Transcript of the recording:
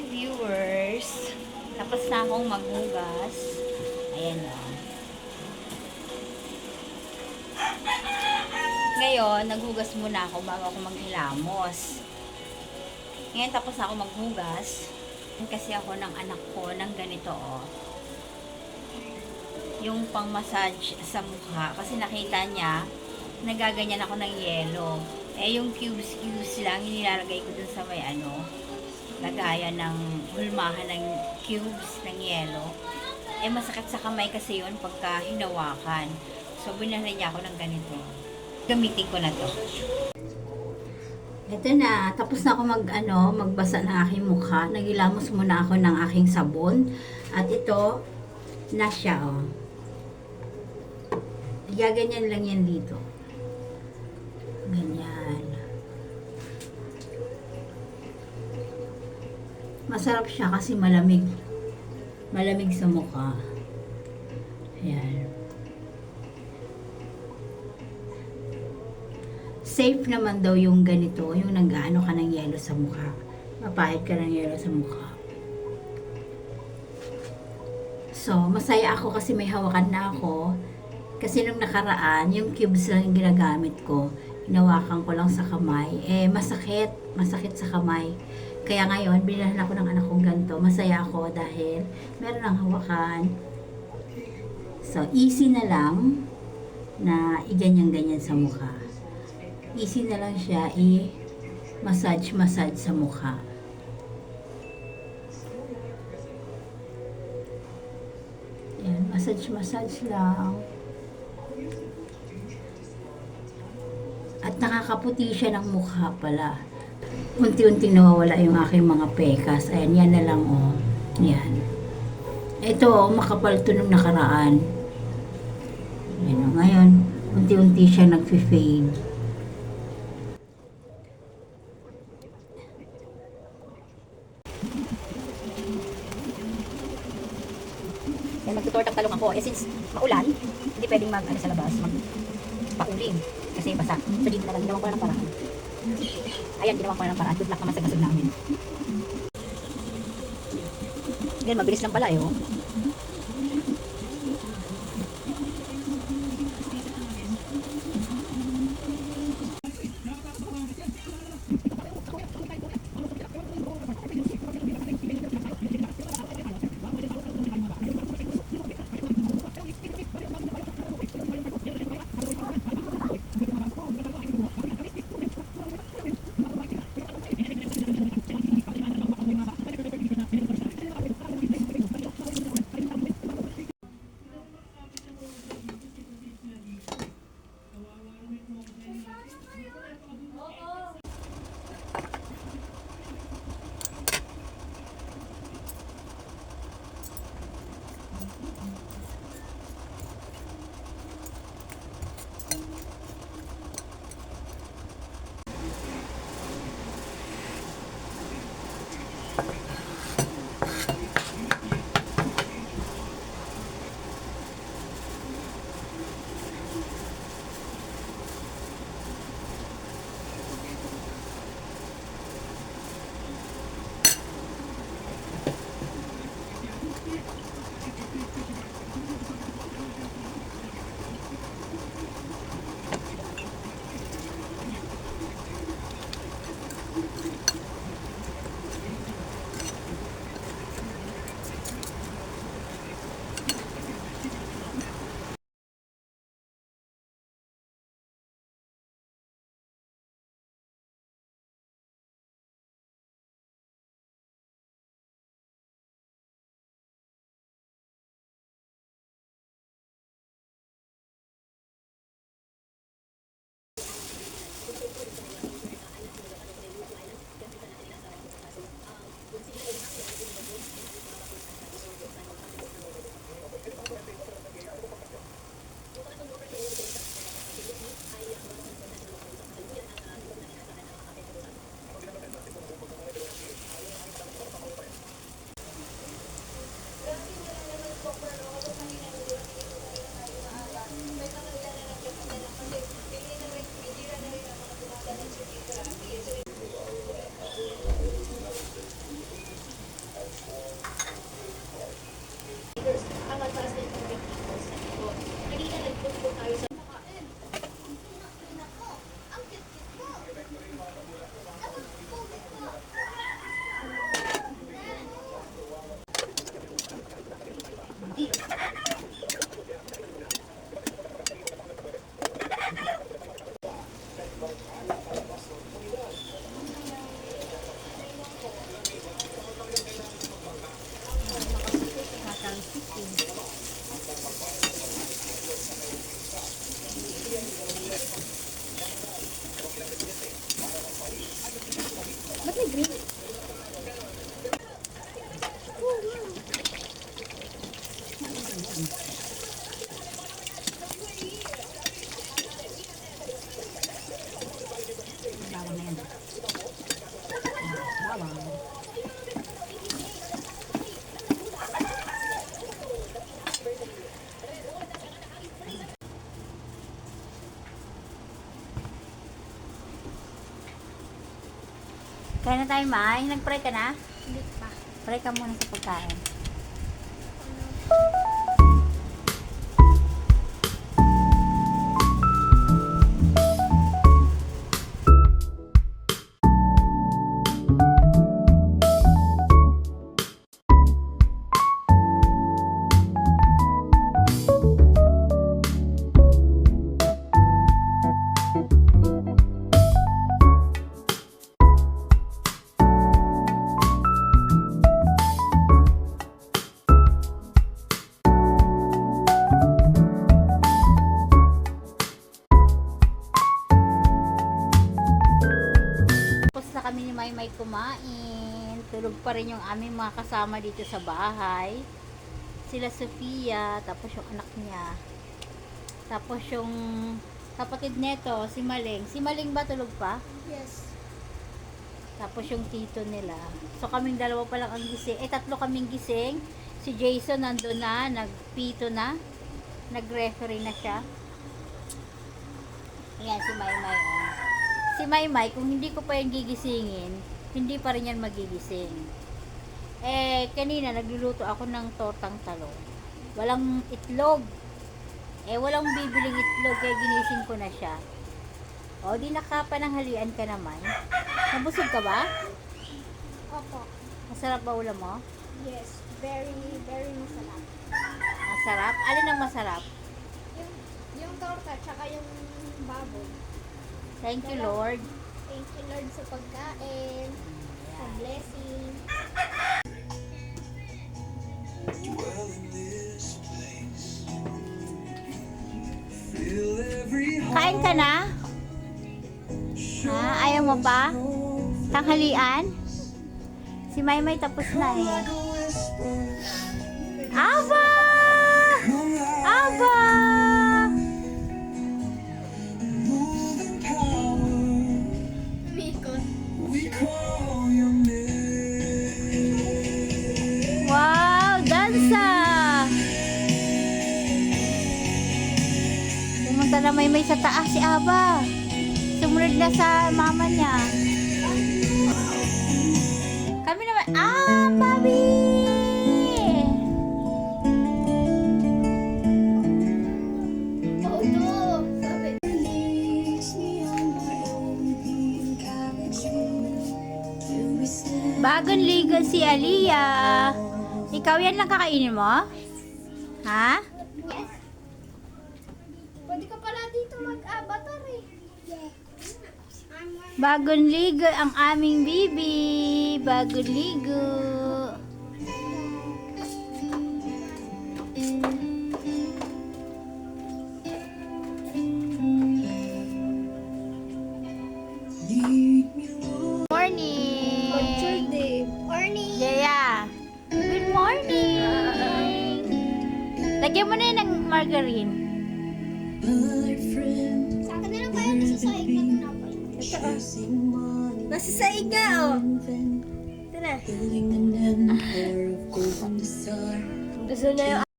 Hi viewers! Tapos na akong maghugas. Ayan o. Ngayon, naghugas muna ako bago ako maghilamos. Ngayon tapos na ako maghugas. Kasi ako ng anak ko ng ganito o. Yung pang massage sa mukha. Kasi nakita niya, nagaganyan ako ng yelo. Eh, yung cubes-cubes lang, inilalagay ko dun sa may ano, lagayan ng hulmahan ng cubes ng yelo. Eh, masakit sa kamay kasi yun pagka hinawakan. So, binala niya ako ng ganito. Gamitin ko na to. Ito na, tapos na ako mag, ano, magbasa ng aking mukha. Nagilamos muna ako ng aking sabon. At ito, na siya, oh. Gaganyan lang yan dito. Ganyan. Masarap siya kasi malamig. Malamig sa mukha. Ayan. Safe naman daw yung ganito, yung nag-ano ka ng yelo sa mukha. Mapahit ka ng yelo sa mukha. So, masaya ako kasi may hawakan na ako. Kasi nung nakaraan, yung cubes lang yung ginagamit ko. Hinawakan ko lang sa kamay. Eh, masakit. Masakit sa kamay. Kaya ngayon, bilhan ako ng anak kong ganito. Masaya ako dahil meron ng hawakan. So, easy na lang na iganyan-ganyan sa mukha. Easy na lang siya i-massage-massage sa mukha. Yan, massage-massage lang. Nakakaputi siya ng mukha pala. Unti-unting nawawala yung aking mga pekas. Ayan, yan na lang oh. Yan. Ito oh, makapal to nung nakaraan. Ayan oh, ngayon, unti-unti siya nag-fade. Kaya magtutortang talong ako. Eh since maulan, hindi pwedeng mag ano sa labas, mag pauling. Kasi basa. So dito na lang, ginawa ko na ng paraan. Ayan, ginawa ko na ng paraan. Good luck naman sa gasol namin. Yan, mabilis lang pala eh. Oh. Bawang na yan. Bawang. Kaya na tayo, May. Nag-pray ka na? Hindi pa. Pray ka muna sa pagkain. Tulog pa rin yung aming mga kasama dito sa bahay. Sila Sofia, tapos yung anak niya. Tapos yung kapatid neto, si Maling. Si Maling ba tulog pa? Yes. Tapos yung tito nila. So kaming dalawa pa lang ang gising. Eh tatlo kaming gising. Si Jason nandun na, nagpito na. Nag-referee na siya. Ayan, si Maymay. Oh. Si Maymay, kung hindi ko pa yan gigisingin, hindi pa rin yan magigising. Eh, kanina nagluluto ako ng tortang talong. Walang itlog. Eh, walang bibiling itlog, kaya ginising ko na siya. O, di nakapananghalian ka naman. Nabusog ka ba? Opo. Masarap ba ulam mo? Yes. Very, very masarap. Masarap? Alin ang masarap? Yung, yung torta, tsaka yung baboy. Thank you, Lord. Thank you, Lord, sa pagkain, sa blessing. dwell in this place. Feel every Kain ka na? Ha? Ayaw mo pa? Tanghalian? Si Maymay tapos na eh. Pumunta na Maymay sa taas si Aba. Sumunod na sa mama niya. Kami naman, ah. Sabi. Bagong ligo si Aliyah. Ikaw yan lang kakainin mo? Ha? Yes. Pwede ka pala dito mag-avatar eh. Yeah. Bagong ligo ang aming bibi. Bagong ligo. Morning! Orny. Yeah. Good morning! Lagyan mo na yun ng margarine. Sa akin na lang kayo nasa sa ikat na money. Nasa sa iga, oh. Golden star. Gusto na yung